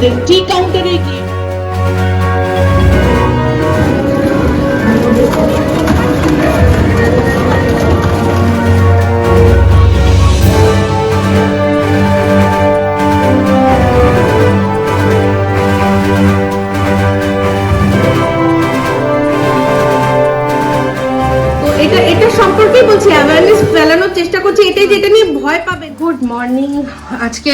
আমাদের টি কাউন্টারে গিয়ে এটা এটা সম্পর্কেই বলছি অ্যাওয়ারনেস ফেলানোর চেষ্টা করছি, এটাই যেটা নিয়ে ভয় পাবে। গুড মর্নিং আজকে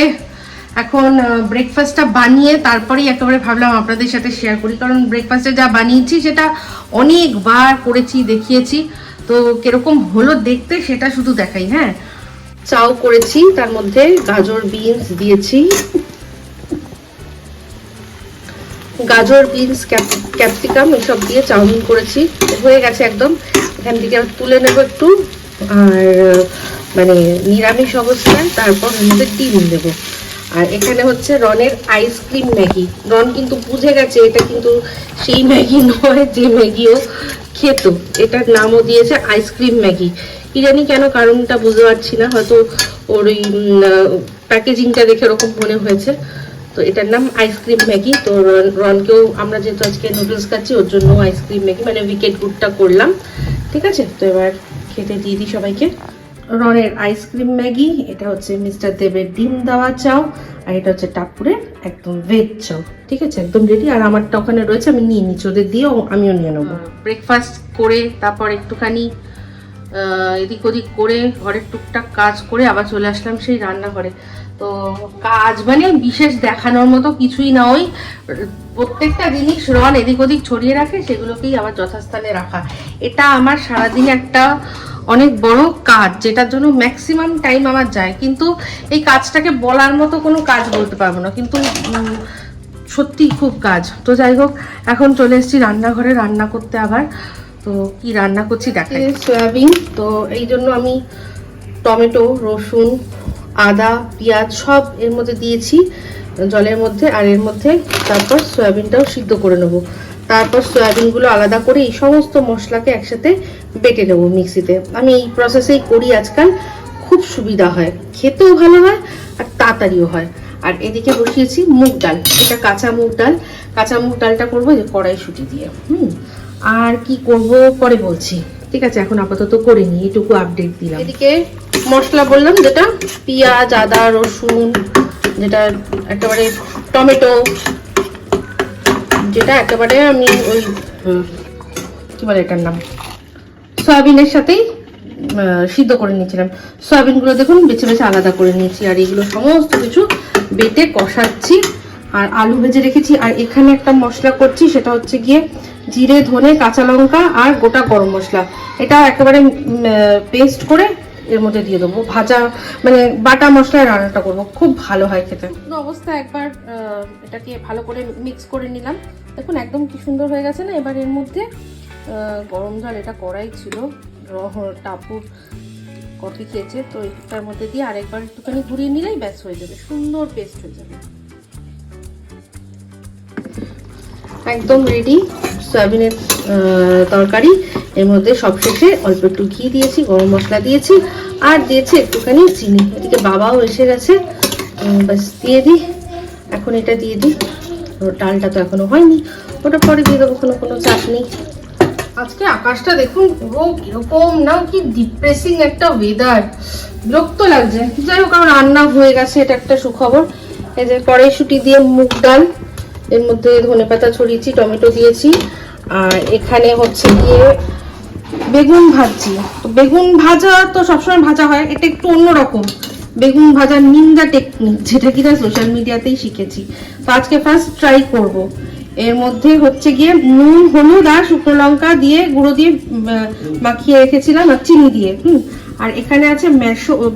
এখন ব্রেকফাস্টটা বানিয়ে তারপরেই একেবারে ভাবলাম আপনাদের সাথে শেয়ার করি। কারণ ব্রেকফাস্টে যা বানিয়েছি, সেটা অনেকবার করেছি, দেখিয়েছি। তো কীরকম হলো দেখতে, সেটা শুধু দেখাই হ্যাঁ? চাও করেছি, তার মধ্যে গাজর বিনস দিয়েছি। গাজর বিনস ক্যাপসিকাম এসব দিয়ে চাউমিন করেছি। হয়ে গেছে একদম। এখান থেকে তুলে নেব একটু। আর মানে নিরামিষ অবস্থায়, তারপর মধ্যে ডিম দেবো। আর এখানে হচ্ছে রনের আইসক্রিম ম্যাগি। রন কিন্তু বুঝে গেছে এটা কিন্তু সেই ম্যাগি নয় যে ম্যাগিও খেত। এটার নামও দিয়েছে আইসক্রিম ম্যাগি। কি জানি কেন কারণটা বুঝতে পারছি না, হয়তো ওর ওই প্যাকেজিংটা দেখে ওরকম মনে হয়েছে। তো এটার নাম আইসক্রিম ম্যাগি। তো রন, রনকেও আমরা যেহেতু আজকে নুডলস খাচ্ছি, ওর জন্য আইসক্রিম ম্যাগি মানে উইকেট গুডটা করলাম। ঠিক আছে? তো এবার খেতে দিয়ে দিই সবাইকে। রনের আইসক্রিম ম্যাগি, এটা হচ্ছে মিস্টার দেবের ডিম দেওয়া চাও, আর এটা হচ্ছে টাপুরের একদম ভেজ চাও। ঠিক আছে? একদম রেডি আর আমারটা ওখানে রয়েছে, আমি নিয়ে নিচ্ছি, ওদের দিয়েও আমিও নিয়ে নেব। ব্রেকফাস্ট করে, তারপর একটুখানি এদিক ওদিক করে, ঘরের টুকটাক কাজ করে আবার চলে আসলাম সেই রান্নাঘরে। তো কাজ মানে বিশেষ দেখানোর মতো কিছুই না ওই, প্রত্যেকটা জিনিস রন এদিক ওদিক ছড়িয়ে রাখে, সেগুলোকেই আবার যথাস্থানে রাখা। এটা আমার সারাদিন একটা অনেক বড় কাজ যেটার জন্য ম্যাক্সিমাম টাইম আমার যায়। কিন্তু এই কাজটাকে বলার মতো কোনো কাজ বলতে পারব না। কিন্তু উম, সত্যি খুব কাজ। তো যাই হোক এখন চলে এসেছি রান্নাঘরে রান্না করতে আবার। তো কি রান্না করছি দেখাই। সয়াবিন। তো এই জন্য আমি টমেটো রসুন আদা পেঁয়াজ সব এর মধ্যে দিয়েছি জলের মধ্যে। আর এর মধ্যে তারপর সয়াবিনটাও সিদ্ধ করে নেব। তারপর সয়াবিনগুলো আলাদা করে এই সমস্ত মশলাকে একসাথে বেটে নেব মিক্সিতে। আমি এই প্রসেসেই করি আজকাল, খুব সুবিধা হয়। খেতেও ভালো হয় আর তাড়াতাড়িও হয়। আর এদিকে বসিয়েছি মুগ ডাল, এটা কাঁচা মুগ ডাল। কাঁচা মুগ ডালটা করব যে কড়াইশুটি দিয়ে, হুম? আর কি করব পরে বলছি। ঠিক আছে, এখন আপাতত করে নিই, এটুকু আপডেট দিলাম। এদিকে মশলা বললাম, যেটা পেঁয়াজ, আদা, রসুন, যেটা একেবারে টমেটো, যেটা একেবারে আমি ওই কি বলে এটার নাম? সয়াবিনের সাথেই সিদ্ধ করে নিয়েছিলাম। সয়াবিনগুলো দেখুন, বেছে বেছে আলাদা করে নিয়েছি, আর এগুলো সমস্ত কিছু বেটে কষাচ্ছি, আর আলু ভেজে রেখেছি। আর এখানে একটা মশলা করছি, সেটা হচ্ছে গিয়ে জিরে, ধনে, কাঁচা লঙ্কা আর গোটা গরম মশলা। এটা একেবারে পেস্ট করে এর মধ্যে দিয়ে দেবো। ভাজা মানে বাটা মশলায় রান্নাটা করব। খুব ভালো হয় খেতে। অবস্থা একবার এটাকে ভালো করে মিক্স করে নিলাম। দেখুন, একদম কি সুন্দর হয়ে গেছে না? এবার এর মধ্যে গরম জল এটা করাই ছিল। টাপুর কফি খেয়েছে, তো এটার মধ্যে দিয়ে আরেকবার একটুখানি ঘুরিয়ে নিলেই ব্যাস হয়ে যাবে। সুন্দর পেস্ট হয়ে যাবে। একদম রেডি সয়াবিনের তরকারি। এর মধ্যে সবশেষে অল্প একটু ঘি দিয়েছি, গরম মশলা দিয়েছি, আর দিয়েছি একটুখানি চিনি। এদিকে বাবাও এসে গেছে। ব্যাস, দিয়ে দিই। এখন এটা দিয়ে দিই। ডালটা তো এখনও হয়নি। ওটা পরে দিয়ে দেবো, কোনো কোনো চাপ নেই। আজকে আকাশটা দেখুন পুরো কীরকম না কি ডিপ্রেসিং একটা ওয়েদার বিরক্ত লাগছে। যাই হোক, আমার রান্না হয়ে গেছে, এটা একটা সুখবর। এই যে কড়াইশুটি দিয়ে মুগ ডাল, এর মধ্যে ধনে পাতা ছড়িয়েছি, টমেটো দিয়েছি, আর এখানে হচ্ছে গিয়ে বেগুন ভাজছি তো বেগুন ভাজা তো সবসময় ভাজা হয়, এটা একটু অন্যরকম বেগুন ভাজার নিন্দা টেকনিক যেটা কিনা সোশ্যাল মিডিয়াতেই শিখেছি। তো আজকে ফার্স্ট ট্রাই করব। এর মধ্যে হচ্ছে গিয়ে নুন, হলুদ আর শুকনো লঙ্কা দিয়ে গুঁড়ো দিয়ে মাখিয়ে রেখেছিলাম আর চিনি দিয়ে, হুম। আর এখানে আছে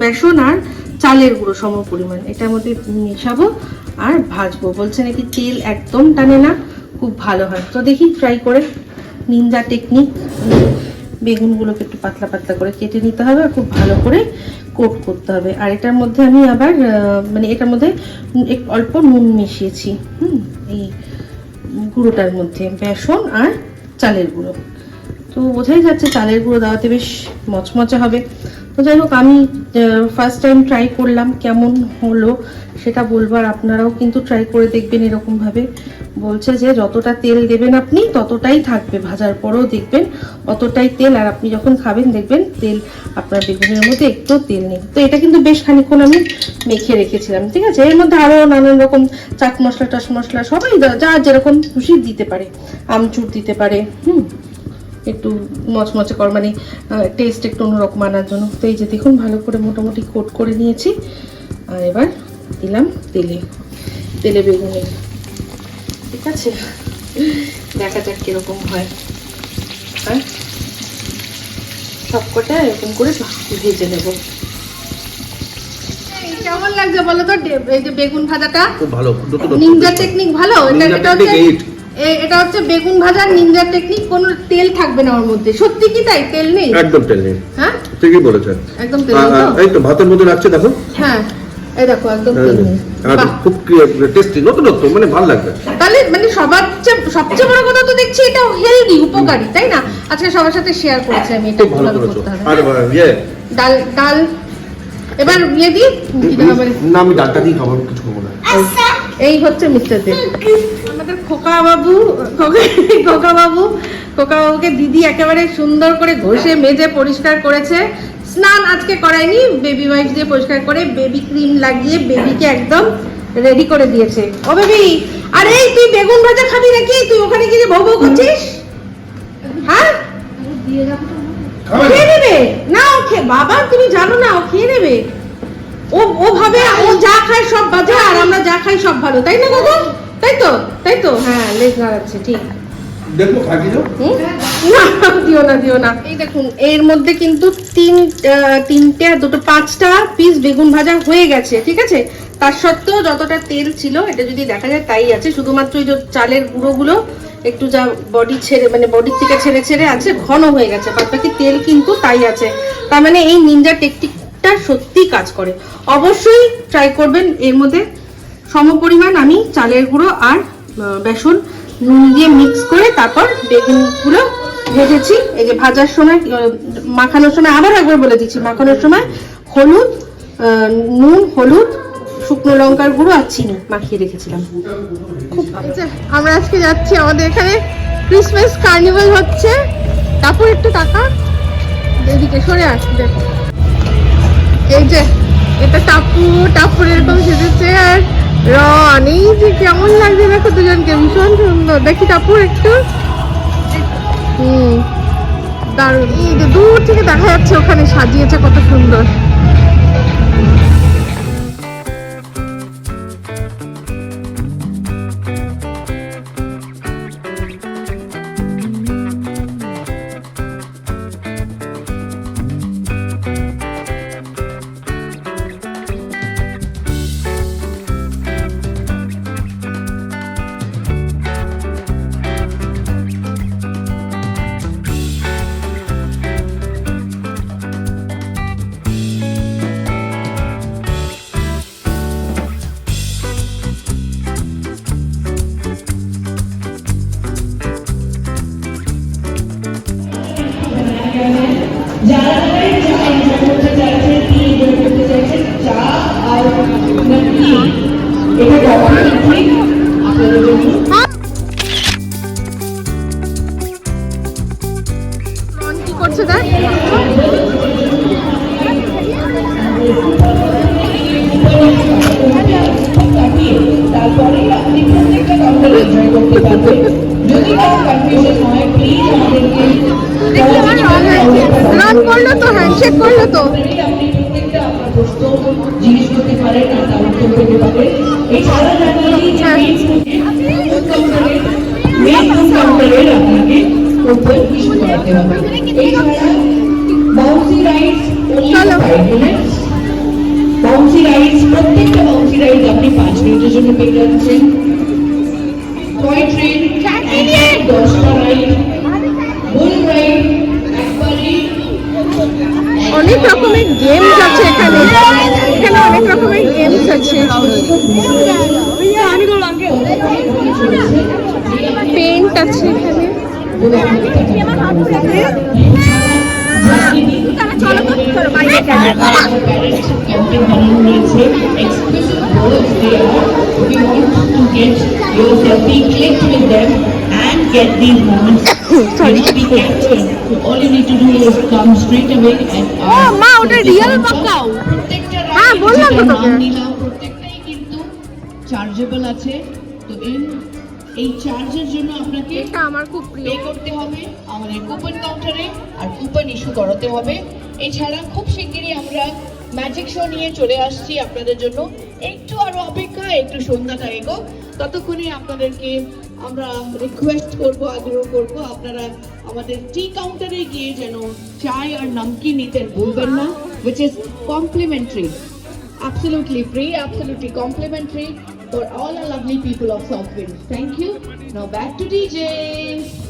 বেসন আর চালের গুঁড়ো সম পরিমাণ। এটার মধ্যে মেশাবো আর ভাজবো। বলছে নাকি তেল একদম টানে না, খুব ভালো হয়। তো দেখি ট্রাই করে। নিন্দা টেকনিক বেগুনগুলোকে একটু পাতলা পাতলা করে কেটে নিতে হবে আর খুব ভালো করে কোট করতে হবে। আর এটার মধ্যে আমি আবার মানে এটার মধ্যে অল্প নুন মিশিয়েছি, হুম। এই গুঁড়োটার মধ্যে বেসন আর চালের গুঁড়ো। তো বোঝাই যাচ্ছে চালের গুঁড়ো দেওয়াতে বেশ মচমচে হবে। তো যাই হোক, আমি ফার্স্ট টাইম ট্রাই করলাম কেমন হলো সেটা বলবার, আপনারাও কিন্তু ট্রাই করে দেখবেন এরকম ভাবে বলছে যে যতটা তেল দেবেন আপনি, ততটাই থাকবে ভাজার পরেও দেখবেন অতটাই তেল। আর আপনি যখন খাবেন, দেখবেন তেল আপনার বেগুনের মধ্যে একটু তেল নেই। তো এটা কিন্তু বেশ খানিক্ষণ আমি মেখে রেখেছিলাম, ঠিক আছে? এর মধ্যে আরও নানান রকম চাট মশলা টাট মশলা, সবাই যা যেরকম খুশি দিতে পারে। আমচুর দিতে পারে, হুম? একটু মচমচে কর মানে টেস্ট একটু অন্যরকম আনার জন্য। তো এই যে দেখুন, ভালো করে মোটামুটি কোট করে নিয়েছি। আর এবার দিলাম তেলে তেলে বেগুনে ঠিক আছে? দেখা যাক কীরকম হয়। হ্যাঁ? সবকটা এরকম করে ভেজে নেব। কেমন লাগছে বলো তো? এই যে বেগুন ভাজাটা? খুব ভালো নিনজা টেকনিক ভালো? এটা এটা হচ্ছে এটা হচ্ছে বেগুন ভাজার নিনজা টেকনিক কোনো তেল থাকবে না ওর মধ্যে। সত্যি কি তাই? তেল নেই? একদম তেল নেই। হ্যাঁ? ঠিকই বলেছেন। একদম তেল? এই তো ভাতের লাগছে দেখো। হ্যাঁ। এই দেখো একদম তেল নেই আর বাহ। খুব টেস্টি নতুনত্ব মানে ভালো লাগবে। তাহলে মানে সবার সবচেয়ে বড় কথা তো দেখছি এটা হেলদি উপকারী তাই না? আজকে সবার সাথে শেয়ার করেছি আমি এটা ভালো করেছ। আর ইয়ে। ডাল ডাল। এবার ইয়ে দিই? কি দেবো মানে না আমি ডালটা দিয়ে খাবার কিছু খাব না। এই হচ্ছে মিস্টার দেব আমাদের খোকা বাবু খোকা বাবু খোকা বাবুকে দিদি একেবারে সুন্দর করে ঘষে মেজে পরিষ্কার করেছে। স্নান আজকে করায়নি বেবি ওয়াইপ দিয়ে পরিষ্কার করে বেবি ক্রিম লাগিয়ে বেবিকে একদম রেডি করে দিয়েছে। ও বেবি আরে তুই বেগুন ভাজা খাবি নাকি? তুই ওখানে গিয়ে বউ বউ করছিস? হ্যাঁ? খেয়ে নেবে? না ও খেয়ে বাবা তুমি জানো না ও খেয়ে নেবে। ও ও ভাবে ও যা খায় সব বাজে আর আমরা যা খাই সব ভালো। তাই না দাদা তাই তো? তাই তো? হ্যাঁ লেজ আছে ঠিক। দেখব খাকি যাও না, দিও না দিও না। এই দেখুন, এর মধ্যে কিন্তু তিন তিনটে দুটো পাঁচটা পিস বেগুন ভাজা হয়ে গেছে, ঠিক আছে? তার সত্ত্বেও যতটা তেল ছিল, এটা যদি দেখা যায় তাই আছে। শুধুমাত্র এই যে চালের গুঁড়োগুলো একটু যা বডি ছেড়ে মানে বডির থেকে ছেড়ে ছেড়ে আছে, ঘন হয়ে গেছে। বাদ বাকি তেল কিন্তু তাই আছে। তার মানে এই নিনজা টেকটিকটা সত্যি কাজ করে। অবশ্যই ট্রাই করবেন। এর মধ্যে সমপরিমাণ আমি চালের গুঁড়ো আর বেসন নুন দিয়ে মিক্স করে তারপর বেগুনগুলো ভেজেছি। এই যে ভাজার সময় মাখানোর সময় আবার একবার বলে দিচ্ছি, মাখানোর সময় হলুদ নুন, হলুদ, শুকনো লঙ্কার গুঁড়ো আর চিনি মাখিয়ে রেখেছিলাম। আমরা আজকে যাচ্ছি আমাদের এখানে ক্রিসমাস কার্নিভাল হচ্ছে। তারপর একটু টাকা। এদিকে সরে আসবে এই যে, এটা টাপু, টাপুর এরকম সেজেছে আর এই যে কেমন লাগছে? দেখো দুজনকে ভীষণ সুন্দর। দেখি টাপু একটু। হুম, দারুণ। দূর থেকে দেখা যাচ্ছে, ওখানে সাজিয়েছে কত সুন্দর। চলো। বাউন্সি রাইডস প্রত্যেকটা বাউন্সি রাইডস আপনি পাঁচ মিনিটের জন্য পেয়ে যাচ্ছেন। টয় ট্রেন দশটা রাইড বুল রাইড অনেক রকমের গেমস আছে এখানে। এখানে অনেক রকমের গেমস আছে। পেন্ট আছে এখানে। Get these moments Sorry. which we capture so all you need to do is come straight away and ও মা ওটা রিয়েল বাঁকাও হ্যাঁ, বললাম তো তোকে। নাম নিলাম, প্রত্যেকটাই কিন্তু চার্জেবল আছে তো এই এই চার্জের জন্য আপনাকে এটা আমার খুব প্রিয়। পে করতে হবে আমাদের কুপন কাউন্টারে আর কুপন ইস্যু করাতে হবে। এছাড়া খুব শিগগিরই আমরা ম্যাজিক শো নিয়ে চলে আসছি আপনাদের জন্য। একটু আরও অপেক্ষা একটু সন্ধ্যাটা এগো। ততক্ষণে আপনাদেরকে আমরা রিকোয়েস্ট করব আগ্রহ করব আপনারা আমাদের টি কাউন্টারে গিয়ে যেন চায় আর নামকি নিতে ভুলবেন না which is complimentary absolutely free absolutely complimentary for all our lovely people of South Southwind thank you. Now back to DJ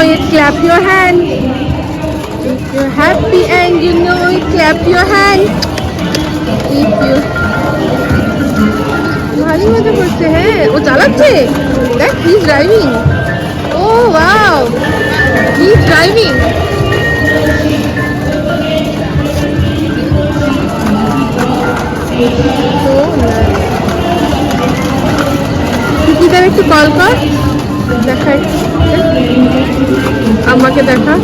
know it, clap your hand. If you're happy and you know it, clap your hand. If you ভারী মজা করছে হ্যাঁ ও চালাচ্ছে দেখ he driving ও wow he driving একটু call কর দেখাই। আমাকে দেখা।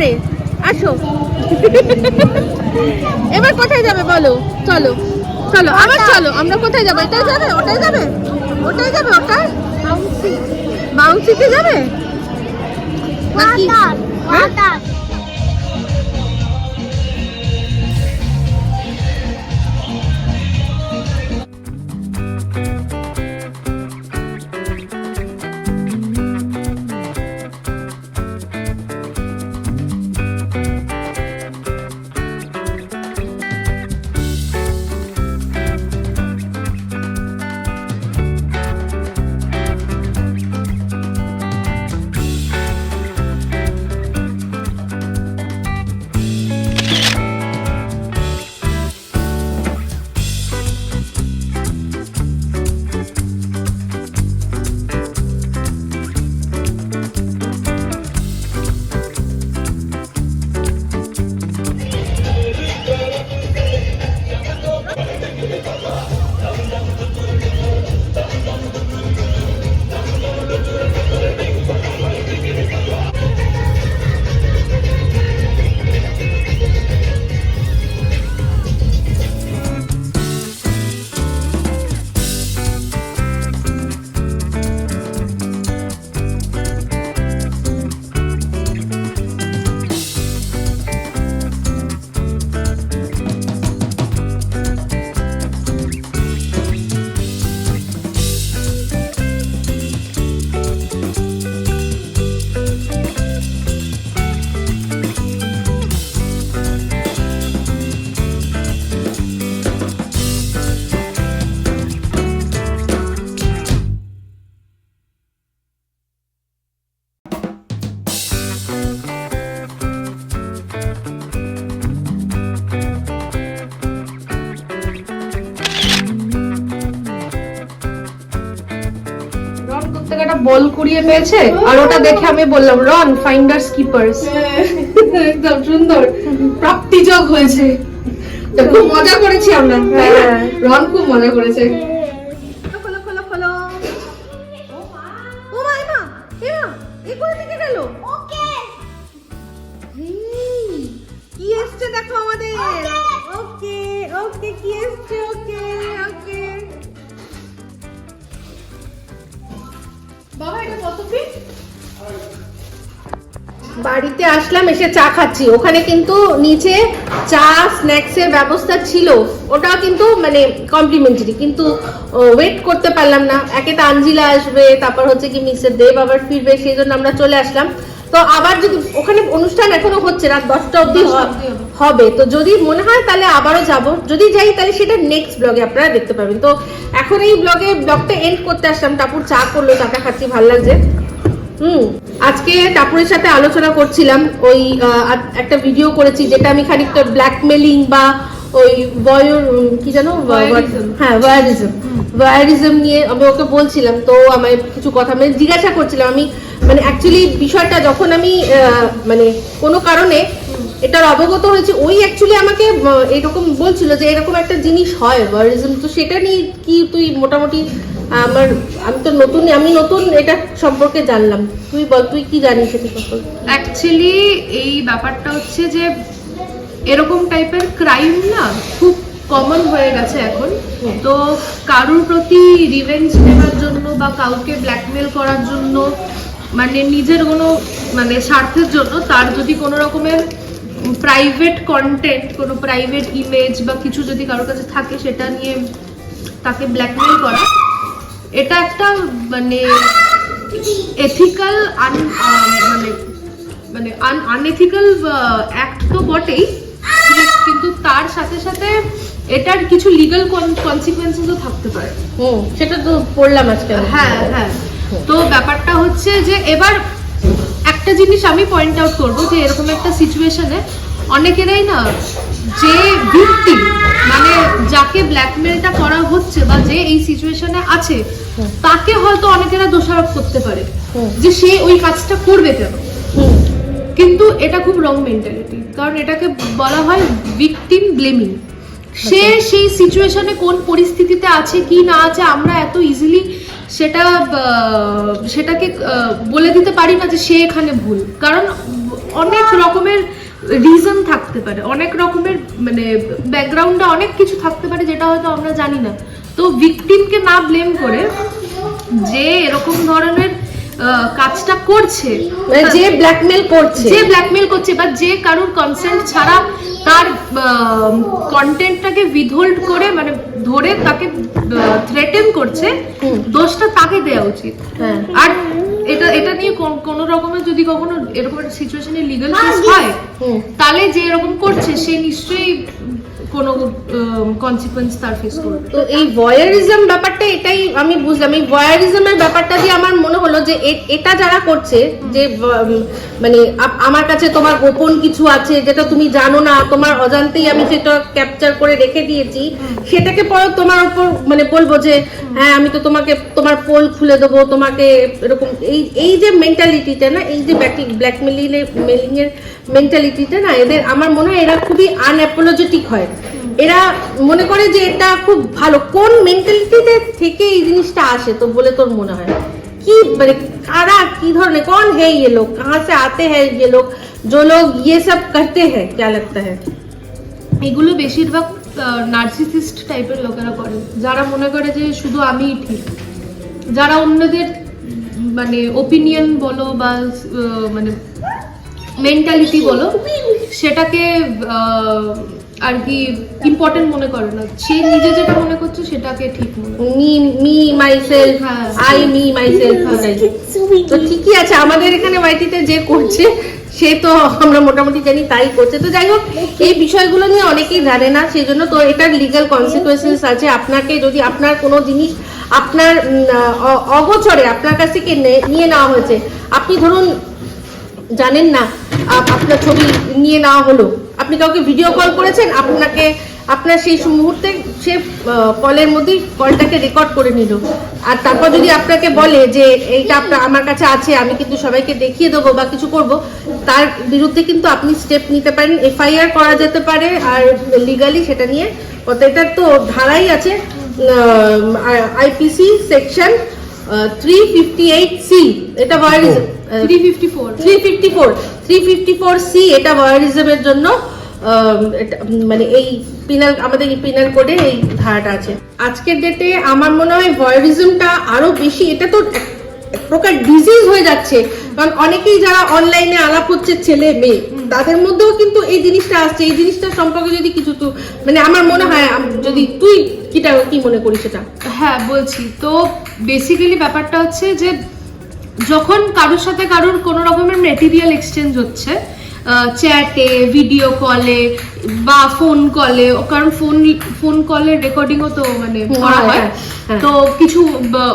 পরে আসো। এবার কোথায় যাবে বলো? চলো। চলো আবার চলো আমরা কোথায় যাব? এটাই যাবে ওটাই যাবে। ওটাই যাবে ওটাই বাউন্সিতে যাবে? নাকি? কুড়িয়ে পেয়েছে আর ওটা দেখে আমি বললাম রন ফাইন্ডার স্কিপার্স একদম সুন্দর। প্রাপ্তিযোগ হয়েছে। খুব মজা করেছি আমরা তাই রন খুব মজা করেছে। বাড়িতে আসলাম এসে চা খাচ্ছি। ওখানে কিন্তু নিচে চা স্ন্যাক্স এর ব্যবস্থা ছিল। ওটা কিন্তু মানে কমপ্লিমেন্টারি কিন্তু ওয়েট করতে পারলাম না। একে তো আঞ্জিলা আসবে তারপর হচ্ছে কি মিস্টার দেব আবার ফিরবে সেই জন্য আমরা চলে আসলাম। তো আবার যদি ওখানে অনুষ্ঠান এখনও হচ্ছে রাত দশটা অব্দি অবধি হবে। হবে। তো যদি মনে হয় তাহলে আবারও যাব। যদি যাই তাহলে সেটা নেক্সট ব্লগে আপনারা দেখতে পাবেন। তো এখন এই ব্লগে ব্লগটা এন্ড করতে আসলাম। টাপুর চা করল চাটা খাচ্ছি ভালো লাগছে। হুম আজকে টাপুরের সাথে আলোচনা করছিলাম ওই একটা ভিডিও করেছি যেটা আমি খানিকটা ব্ল্যাকমেলিং বা ওই বয়র কি জানো? হ্যাঁ ভয়ারিজম ভয়ারিজম নিয়ে আমি ওকে বলছিলাম তো আমায় কিছু কথা মানে জিজ্ঞাসা করছিলাম আমি মানে অ্যাকচুয়ালি বিষয়টা যখন আমি আহ, মানে কোনো কারণে এটার অবগত হয়েছে ওই অ্যাকচুয়ালি আমাকে এরকম বলছিল যে এরকম একটা জিনিস হয় ভয়ারিজম তো সেটা নিয়ে কি তুই মোটামুটি আমার আমি তো নতুন আমি নতুন এটা সম্পর্কে জানলাম। তুই বল তুই কি জানিস সেটা সম্পর্কে? অ্যাকচুয়ালি এই ব্যাপারটা হচ্ছে যে এরকম টাইপের ক্রাইম না খুব কমন হয়ে গেছে এখন। তো কারোর প্রতি রিভেঞ্জ নেওয়ার জন্য বা কাউকে ব্ল্যাকমেল করার জন্য মানে নিজের কোনো মানে স্বার্থের জন্য তার যদি কোনো রকমের প্রাইভেট কন্টেন্ট কোনো প্রাইভেট ইমেজ বা কিছু যদি কারোর কাছে থাকে সেটা নিয়ে তাকে ব্ল্যাকমেল করা। এটা একটা মানে এথিক্যাল আন মানে মানে আন আনএথিক্যাল অ্যাক্ট তো বটেই কিন্তু তার সাথে সাথে এটার কিছু লিগাল কনসিকুয়েন্সেসও থাকতে পারে। হুম সেটা তো পড়লাম আজকে হ্যাঁ হ্যাঁ। তো ব্যাপারটা হচ্ছে যে এবার একটা জিনিস আমি পয়েন্ট আউট করব যে এরকম একটা সিচুয়েশনে অনেকেরাই না যে ভিক্টিম মানে যাকে ব্ল্যাকমেলটা করা হচ্ছে বা যে এই সিচুয়েশনে আছে তাকে হয়তো অনেকেরা দোষারোপ করতে পারে। যে সে ওই কাজটা করবে কেন? কিন্তু এটা খুব রং মেন্টালিটি কারণ এটাকে বলা হয় ভিকটিম ব্লেমিং সে সেই সিচুয়েশনে কোন পরিস্থিতিতে আছে কি না আছে আমরা এত ইজিলি সেটা সেটাকে বলে দিতে পারি না যে সে এখানে ভুল। কারণ অনেক রকমের রিজন থাকতে পারে। অনেক রকমের মানে ব্যাকগ্রাউন্ডে অনেক কিছু থাকতে পারে যেটা হয়তো আমরা জানি না। তো ভিকটিমকে না ব্লেম করে যে এরকম ধরনের কাজটা করছে। মানে যে ব্ল্যাকমেল করছে। যে ব্ল্যাকমেল করছে বা যে কারোর কনসেন্ট ছাড়া তার কন্টেন্টটাকে উইথহোল্ড করে মানে ধরে তাকে থ্রেটেন করছে দোষটা তাকে দেওয়া উচিত। হ্যাঁ। আর এটা এটা নিয়ে কোন- রকমের যদি কখনো এরকম একটা সিচুয়েশনে লিগাল কেস হয় তাহলে যে এরকম করছে সে নিশ্চয়ই কোনো কনসিকুয়েন্স তার ফেস করবে। তো এই ভয়ারিজম ব্যাপারটা এটাই আমি বুঝলাম। এই ভয়ারিজমের ব্যাপারটা দিয়ে আমার মনে যে এটা যারা করছে, যে মানে আমার কাছে তোমার গোপন কিছু আছে, যেটা তুমি জানো না, তোমার অজান্তেই আমি সেটা ক্যাপচার করে রেখে দিয়েছি, সেটাকে পরে তোমার উপর মানে বলব যে হ্যাঁ আমি তো তোমাকে, তোমার পোল খুলে দেবো, তোমাকে এরকম, এই এই যে মেন্টালিটিটা না, এই যে ব্ল্যাকমেলিং মেলিং এর মেন্টালিটিটা না, এদের, আমার মনে হয় এরা খুবই আনঅ্যাপোলজেটিক হয়। এরা মনে করে যে এটা খুব ভালো, কোন মেন্টালিটিতে থেকে এই জিনিসটা আসে, তো বলে তোর মনে হয়? কি মানে কারা কি ধরনের कौन है ये लोग कहाँ से आते हैं ये लोग जो लोग ये सब करते हैं क्या लगता है এগুলো বেশিরভাগ নার্সিসিস্ট টাইপের লোকেরা করে যারা মনে করে যে শুধু আমিই ঠিক যারা অন্যদের মানে ওপিনিয়ন বলো বা আহ, মানে মেন্টালিটি বলো সেটাকে আহ, আর কি ইম্পর্টেন্ট মনে করে না। সে নিজে যেটা মনে করছে সেটাকে ঠিক মনে মি মি মাইসেলফ হ্যাঁ। আই মি মাইসেলফ তো ঠিকই আছে আমাদের এখানে ওয়াইটিতে যে করছে সে তো আমরা মোটামুটি জানি তাই করছে। তো যাই হোক এই বিষয়গুলো নিয়ে অনেকেই জানে না সেই জন্য তো এটার লিগ্যাল কনসিকুয়েন্সেস আছে। আপনাকে যদি আপনার কোনো জিনিস আপনার অগোচরে আপনার কাছ থেকে নিয়ে নেওয়া হয়েছে আপনি ধরুন জানেন না আপনার ছবি নিয়ে নেওয়া হলো আপনি কাউকে ভিডিও কল করেছেন, আপনাকে, আপনার সেই মুহূর্তে সে কলের মধ্যেই কলটাকে রেকর্ড করে নিল। আর তারপর যদি আপনাকে বলে যে, এইটা আপনার আমার কাছে আছে, আমি কিন্তু সবাইকে দেখিয়ে দেবো বা কিছু করব, তার বিরুদ্ধে কিন্তু আপনি স্টেপ নিতে পারেন। এফআইআর করা যেতে পারে, আর লিগালি সেটা নিয়ে এটার তো ধারাই আছে IPC section three fifty eight C এটা voice three fifty four three fifty four three fifty four C এটা ভয়ারিজমের জন্য এটা, মানে এই পিনাল আমাদের এই পিনাল কোডে এই ধারাটা আছে। আজকের ডেটে আমার মনে হয় ভয়ারিজমটা আরও বেশি এটা তো এক প্রকার ডিজিজ হয়ে যাচ্ছে। কারণ অনেকেই যারা অনলাইনে আলাপ হচ্ছে ছেলে মেয়ে তাদের মধ্যেও কিন্তু এই জিনিসটা আসছে। এই জিনিসটা সম্পর্কে যদি কিছু তো মানে আমার মনে হয় যদি তুই কিটা কি মনে করিস সেটা? হ্যাঁ বলছি। তো বেসিক্যালি ব্যাপারটা হচ্ছে যে যখন কারোর সাথে কারোর কোনো রকমের মেটেরিয়াল এক্সচেঞ্জ হচ্ছে চ্যাটে ভিডিও কলে বা ফোন কলে কারণ ফোন ফোন কলের রেকর্ডিংও তো মানে করা হয়, হয় হ্যাঁ, হ্যাঁ। তো কিছু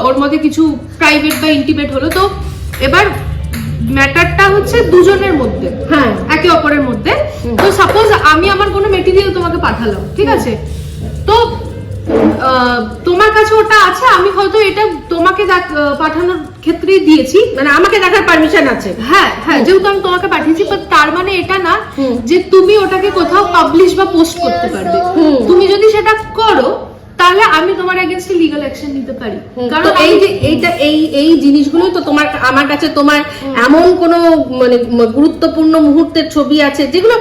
ওর মধ্যে কিছু প্রাইভেট বা ইন্টিমেট হলো। তো এবার ম্যাটারটা হচ্ছে দুজনের মধ্যে হ্যাঁ। একে অপরের মধ্যে। তো সাপোজ আমি আমার কোনো মেটেরিয়াল তোমাকে পাঠালাম ঠিক আছে? তো তোমার কাছে ওটা আছে আমি হয়তো এটা তোমাকে পাঠানোর ক্ষেত্রেই দিয়েছি। মানে আমাকে দেখার পারমিশন আছে। হ্যাঁ হ্যাঁ যেহেতু আমি তোমাকে পাঠিয়েছি but তার মানে এটা না যে তুমি ওটাকে কোথাও পাবলিশ বা পোস্ট করতে পারবে। তুমি যদি সেটা করো তাহলে আমি তোমার এগেনস্টে লিগাল অ্যাকশন নিতে পারি। কারণ এই যে এইটা এই এই জিনিসগুলোই তো তোমার আমার কাছে তোমার এমন কোনো মানে গুরুত্বপূর্ণ মুহূর্তের ছবি আছে যেগুলো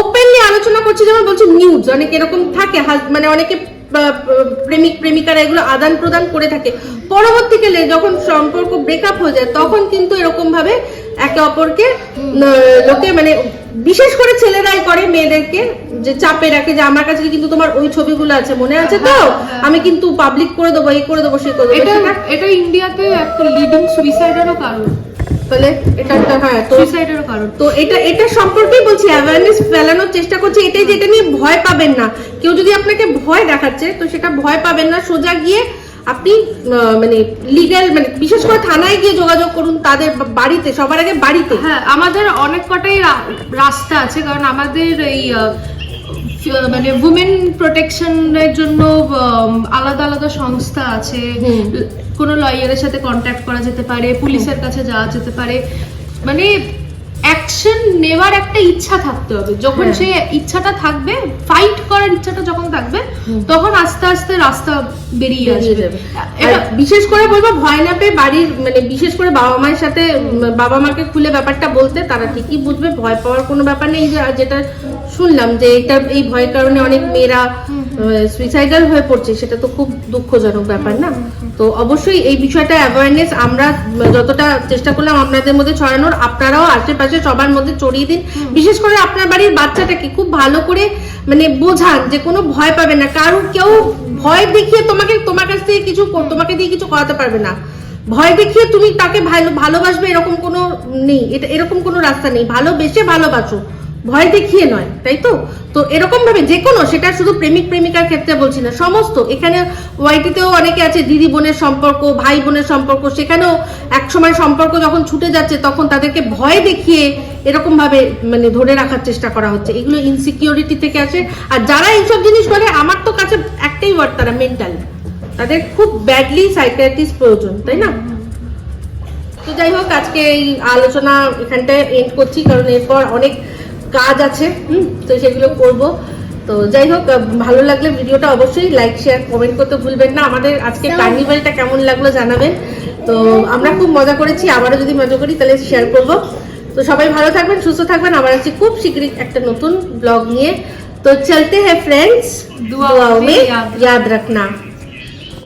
ওপেনলি আলোচনা করছি যেমন বলছি নিউজ অনেক এরকম থাকে মানে অনেকে প্রেমিক প্রেমিকারা এগুলো আদান প্রদান করে থাকে। পরবর্তীকালে যখন সম্পর্ক ব্রেকআপ হয়ে যায় তখন কিন্তু এরকম ভাবে একে অপরকে লোকে মানে বিশেষ করে ছেলেরাই করে মেয়েদেরকে যে চাপে রাখে যে আমার কাছে কিন্তু তোমার ওই ছবিগুলো আছে মনে আছে তো? হ্যাঁ, হ্যাঁ। আমি কিন্তু পাবলিক করে দেবো এই করে দেবো সে করে দেবো এটা এটা ইন্ডিয়াতে একটা লিডিং সুইসাইডেরও কারণ। তাহলে এটা একটা হ্যাঁ তো সুইসাইডেরও কারণ। তো এটা এটা সম্পর্কেই বলছি অ্যাওয়ারনেস ফেলানোর চেষ্টা করছি এটাই যেটা নিয়ে ভয় পাবেন না। কেউ যদি আপনাকে ভয় দেখাচ্ছে তো সেটা ভয় পাবেন না। সোজা গিয়ে আপনি মানে লিগ্যাল মানে বিশেষ করে থানায় গিয়ে যোগাযোগ করুন তাদের বাড়িতে সবার আগে বাড়িতে। হ্যাঁ আমাদের অনেক কটাই রাস্তা আছে কারণ আমাদের এই মানে উমেন প্রোটেকশনের জন্য আলাদা আলাদা সংস্থা আছে। কোনো লয়ারের সাথে কন্ট্যাক্ট করা যেতে পারে পুলিশের কাছে যাওয়া যেতে পারে। মানে অ্যাকশন নেওয়ার একটা ইচ্ছা থাকতে হবে। যখন হ্যাঁ। সেই ইচ্ছাটা থাকবে ফাইট করার ইচ্ছাটা যখন থাকবে তখন আস্তে আস্তে রাস্তা বেরিয়ে আসবে। বিশেষ করে বলব ভয় না পেয়ে বাড়ির মানে বিশেষ করে বাবা মায়ের সাথে বাবা মাকে খুলে ব্যাপারটা বলতে তারা ঠিকই বুঝবে। ভয় পাওয়ার কোনো ব্যাপার নেই যেটা শুনলাম যে এটা এই ভয়ের কারণে অনেক মেয়েরা সুইসাইডাল হয়ে পড়ছে সেটা তো খুব দুঃখজনক ব্যাপার না? তো অবশ্যই এই বিষয়টা অ্যাওয়ারনেস আমরা যতটা চেষ্টা করলাম আপনাদের মধ্যে ছড়ানোর আপনারাও আশেপাশে সবার মধ্যে ছড়িয়ে দিন। বিশেষ করে আপনার বাড়ির বাচ্চাটাকে খুব ভালো করে মানে বোঝান যে কোনো ভয় পাবে না। কারণ কেউ ভয় দেখিয়ে তোমাকে তোমার কাছ থেকে কিছু তোমাকে দিয়ে কিছু করাতে পারবে না। ভয় দেখিয়ে তুমি তাকে ভালো ভালোবাসবে এরকম কোনো নেই। এটা এরকম কোনো রাস্তা নেই। ভালোবেসে ভালোবাসো। ভয় দেখিয়ে নয়, তাই তো? তো এরকম ভাবে যে কোনো, সেটা শুধু প্রেমিক, প্রেমিকার ক্ষেত্রে বলছি না, সমস্ত। এখানে ওয়াইটিতেও অনেকে আছে, দিদি বোনের সম্পর্ক, ভাই বোনের সম্পর্ক, সেখানেও একসময় সম্পর্ক যখন ছুটে যাচ্ছে, তখন তাদেরকে ভয় দেখিয়ে এরকম ভাবে মানে ধরে রাখার চেষ্টা করা হচ্ছে। এগুলো ইনসিকিউরিটি থেকে আসে। আর যারা এইসব জিনিস করে, আমার তো কাছে একটাই ওয়ার্ড তারা মেন্টাল তাদের খুব ব্যাডলি সাইকিয়াট্রিস্ট প্রয়োজন, তাই না? তো যাই হোক, আজকে এই আলোচনা এখানটায় এন্ড করছি, কারণ এরপর অনেক কাজ আছে হুম তো সেগুলো করব। তো যাই হোক ভালো লাগলে ভিডিওটা অবশ্যই লাইক শেয়ার কমেন্ট করতে ভুলবেন না। আমাদের আজকে কার্নিভালটা কেমন লাগল জানাবেন। তো আমরা খুব মজা করেছি আবারও যদি মজা করি তাহলে শেয়ার করব। তো সবাই ভালো থাকবেন সুস্থ থাকবেন। আবার আছি খুব শীঘ্রই একটা নতুন ব্লগ নিয়ে। তো চলতে হ্যাঁ ফ্রেন্ডস দুয়া মে ইয়াদ রাখনা।